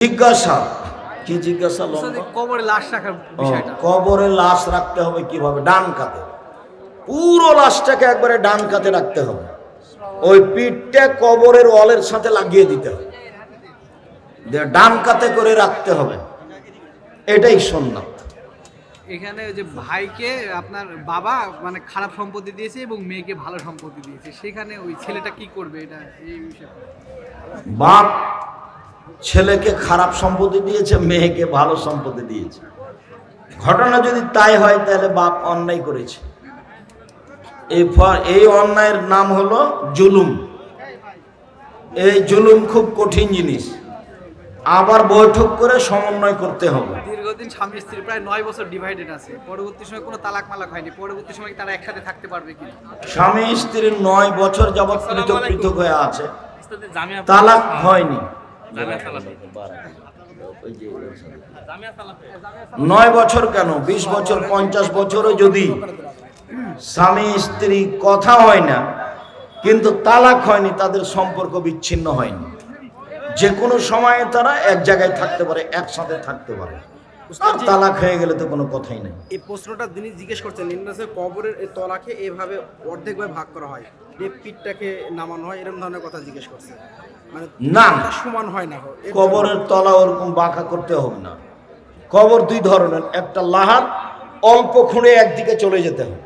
জিজ্ঞাসা। কি জিজ্ঞাসা কবরে লাশ রাখার বিষয়টা। কবরে লাশ রাখতে হবে কীভাবে? ডান কাতে পুরো লাশটাকে একবারে ডান কাতে রাখতে হবে। ওই পিঠটা কবরের ওয়ালের সাথে লাগিয়ে দিতে হবে। ডান কাতে করে রাখতে হবে। এটাই সন্ন্যত এখানে ওই যে ভাইকে আপনার বাবা মানে খারাপ সম্পত্তি দিয়েছে এবং মেয়েকে ভালো সম্পত্তি দিয়েছে। সেখানে ওই ছেলেটা কি করবে এটা? এই বিষয়ে বাপ ছেলেকে খারাপ সম্পত্তি দিয়েছে মেয়েকে ভালো সম্পত্তি দিয়েছে। ঘটনা যদি তাই হয় তাহলে বাপ অন্যায় করেছে। এই এই অন্যায়ের নাম হলো জুলুম। এই জুলুম খুব কঠিন জিনিস। আবার বৈঠক করে সমন্বয় করতে হবে। দীর্ঘদিন স্বামী স্ত্রী প্রায় নয় বছর ডিভাইডেড আছে। পরবর্তী সময় কোনো তালাক মালাক হয়নি। পরবর্তী সময় তারা একসাথে থাকতে পারবে কি স্বামী স্ত্রীর নয় বছর যাবৎ পৃথক পৃথক হয়ে আছে। তালাক হয়নি। নয় বছর কেন? বিশ বছর পঞ্চাশ বছরও যদি স্বামী স্ত্রী কথা হয় না কিন্তু তালাক হয়নি তাদের সম্পর্ক বিচ্ছিন্ন হয়নি। যে কোনো সময়ে তারা এক জায়গায় থাকতে পারে একসাথে থাকতে পারে। আর তালাক হয়ে গেলে তো কোনো কথাই নেই। এই প্রশ্নটা তিনি জিজ্ঞেস করছেন ইন্দ্রাসের কবরের এই তলাকে এভাবে অর্ধেকভাবে ভাগ করা হয় পিঠটাকে নামানো হয় এরকম ধরনের কথা জিজ্ঞেস করছে মানে না। সমান হয় না। কবরের তলা ওরকম বাঁকা করতে হবে না। কবর দুই ধরনের একটা লাহাত অল্প খুঁড়ে একদিকে চলে যেতে হবে।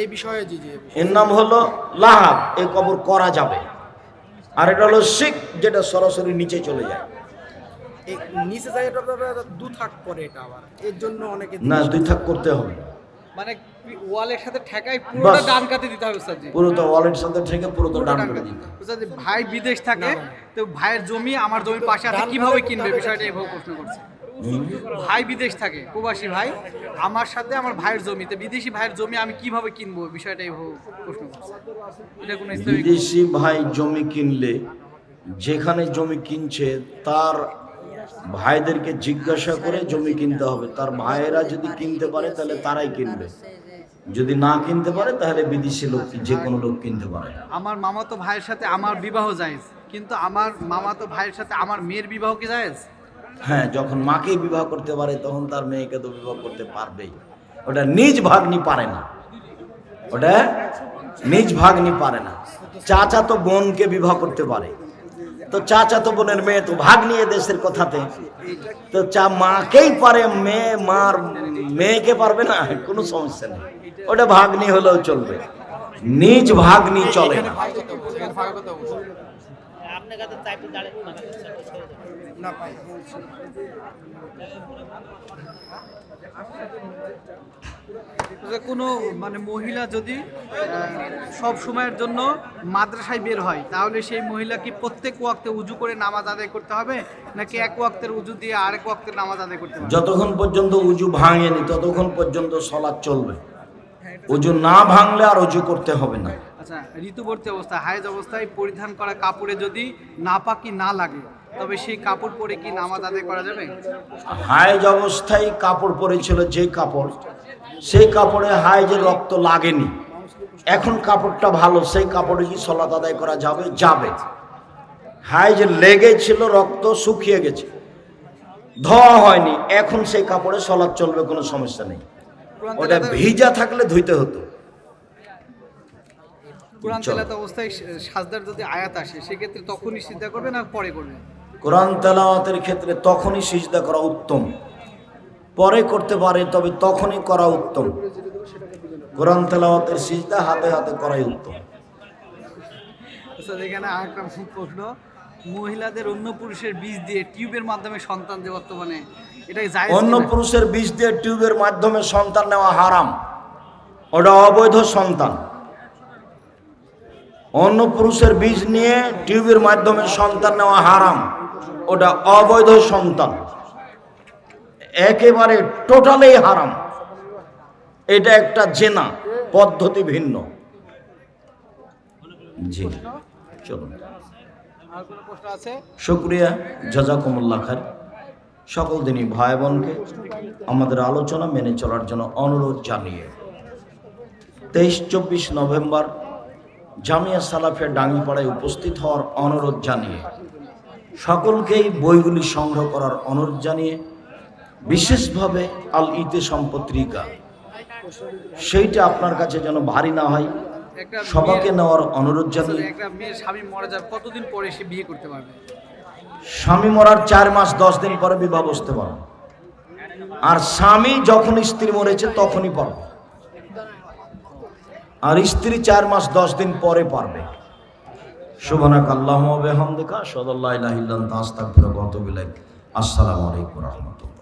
এই বিষয়ে জি জি এর নাম হলো লাহাব এই কবর করা যাবে। আর এটা হলো শিখ যেটা সরাসরি নিচে চলে যায়। নিচে যায় এটা দু থাক পরে এটা আবার। এর জন্য অনেকে না দুই থাক করতে হবে মানে ওয়ালের সাথে ঠেকাই পুরোটা ডান কাতে দিতে হবে স্যারজি পুরো তো ওয়ালেট সাথে থেকে পুরো তো ডান করে দিতে হবে। বুঝতে ভাই বিদেশ থাকে তো ভাইয়ের জমি আমার জমির পাশে আছে কীভাবে কিনবে? বিষয়টা এভাবে প্রশ্ন করছে। ভাই বিদেশ থাকে প্রবাসী ভাই আমার সাথে আমার ভাইয়ের জমিতে বিদেশি ভাইয়ের জমি আমি কীভাবে কিনবো? বিষয়টা এভাবে প্রশ্ন করছে। এটা কোনো বিদেশি ভাই জমি কিনলে যেখানে জমি কিনছে তার ভাইদেরকে জিজ্ঞাসা করে জমি কিনতে হবে। তার ভাইয়েরা যদি কিনতে পারে তাহলে তারাই কিনবে। যদি না কিনতে পারে তাহলে বিদেশি লোক যে কোনো লোক কিনতে পারে। আমার মামাতো ভাইয়ের সাথে আমার বিবাহ জায়েজ। কিন্তু আমার মামাতো ভাইয়ের সাথে আমার মেয়ের বিবাহ কি জায়েজ? হ্যাঁ যখন মাকেই বিবাহ করতে পারে তখন তার মেয়েকে তো বিবাহ করতে পারবেই। ওটা নিজ ভাগ্নি পারে না। ওটা নিজ ভাগ্নি পারে না। চাচা তো বোনকে বিবাহ করতে পারে। তো চা তো বোনের মেয়ে, তো ভাগ নিয়ে দেশের কথাতে। তো চা মাকেই পারে মেয়ে, মার মেয়েকে পারবে না? কোনো সমস্যা নেই। ওটা ভাগ্নি হলেও চলবে। নিজ ভাগ্নি চলে না। না পাই। যে কোনো মানে মহিলা যদি সব সময়ের জন্য মাদ্রাসায় বের হয় তাহলে সেই মহিলা কি প্রত্যেক ওয়াক্তে উজু করে নামাজ আদায় করতে হবে? নাকি এক ওয়াক্তের উজু দিয়ে আরেক ওয়াক্তের নামাজ আদায় করতে হবে? যতক্ষণ পর্যন্ত উজু ভাঙেনি ততক্ষণ পর্যন্ত সলাৎ চলবে। উজু না ভাঙলে আর উজু করতে হবে না। আচ্ছা ঋতুবর্তী অবস্থা হায়েজ অবস্থায় পরিধান করা কাপড়ে যদি নাপাকি না লাগে তবে সেই কাপড় পরে কি নামাজ আদায় করা যাবে? হাইজ অবস্থায় কাপড় পরেছিল যে কাপড় সেই কাপড়ে হাইজের রক্ত লাগেনি। এখন কাপড়টা ভালো সেই কাপড়ে কি সলাত আদায় করা যাবে? যাবে। হাইজ লেগেছিল রক্ত শুকিয়ে গেছে। ধোয়া হয়নি এখন সেই কাপড়ে সলাৎ চলবে কোনো সমস্যা নেই। ওটা ভিজা থাকলে ধুইতে হতো। কোরআন। তেলাত অবস্থায় সাজদার যদি আয়াত আসে সেক্ষেত্রে তখনই চিন্তা করবে না পরে করবে? কোরআন তেলাওয়াতের ক্ষেত্রে তখনই সিজদা করা উত্তম। পরে করতে পারে তবে তখনই করা উত্তম। কোরআন তেলাওয়াতের সিজদা হাতে হাতে করাই উত্তম। আচ্ছা এখানে আরেকটা প্রশ্ন। মহিলাদের অন্য পুরুষের বীজ দিয়ে টিউবের মাধ্যমে সন্তান যে বর্তমানে এটাই অন্য পুরুষের বীজ দিয়ে টিউবের মাধ্যমে সন্তান নেওয়া হারাম। ওটা অবৈধ সন্তান। অন্য পুরুষের বীজ নিয়ে টিউবের মাধ্যমে সন্তান নেওয়া হারাম। ওটা অবৈধ সন্তান। একেবারে টোটালি হারাম। এটা একটা জেনা, পদ্ধতি ভিন্ন। জি, চলুন। শুক্রিয়া খার সকল দিনই ভাই বোনকে আমাদের আলোচনা মেনে চলার জন্য অনুরোধ জানিয়ে। তেইশ চব্বিশ নভেম্বর জামিয়া সালাফিয়া ডাঙ্গিপাড়ায় উপস্থিত হওয়ার অনুরোধ জানিয়ে সকলকেই বইগুলি সংগ্রহ করার অনুরোধ জানিয়ে বিশেষভাবে আল ইতে পত্রিকা সেইটা আপনার কাছে যেন ভারী না হয় সবাকে নেওয়ার অনুরোধ জানিয়ে স্বামী মারা যাওয়ার কতদিন পরে সে বিয়ে করতে পারবে? স্বামী মরার চার মাস দশ দিন পরে বিবাহ বসতে পারবে। আর স্বামী যখন স্ত্রী মরেছে তখনই পারবে আর স্ত্রী চার মাস, দশ দিন পরে পারবে। শুভনাক আল্লাহ বেহামদিকা সদাল্লাহ ইলাহিল্লাহ তাস্তাগফিরুকা ওয়া আতুবু ইলাইক। আসসালামু আলাইকুম রাহমাতুল্লাহ।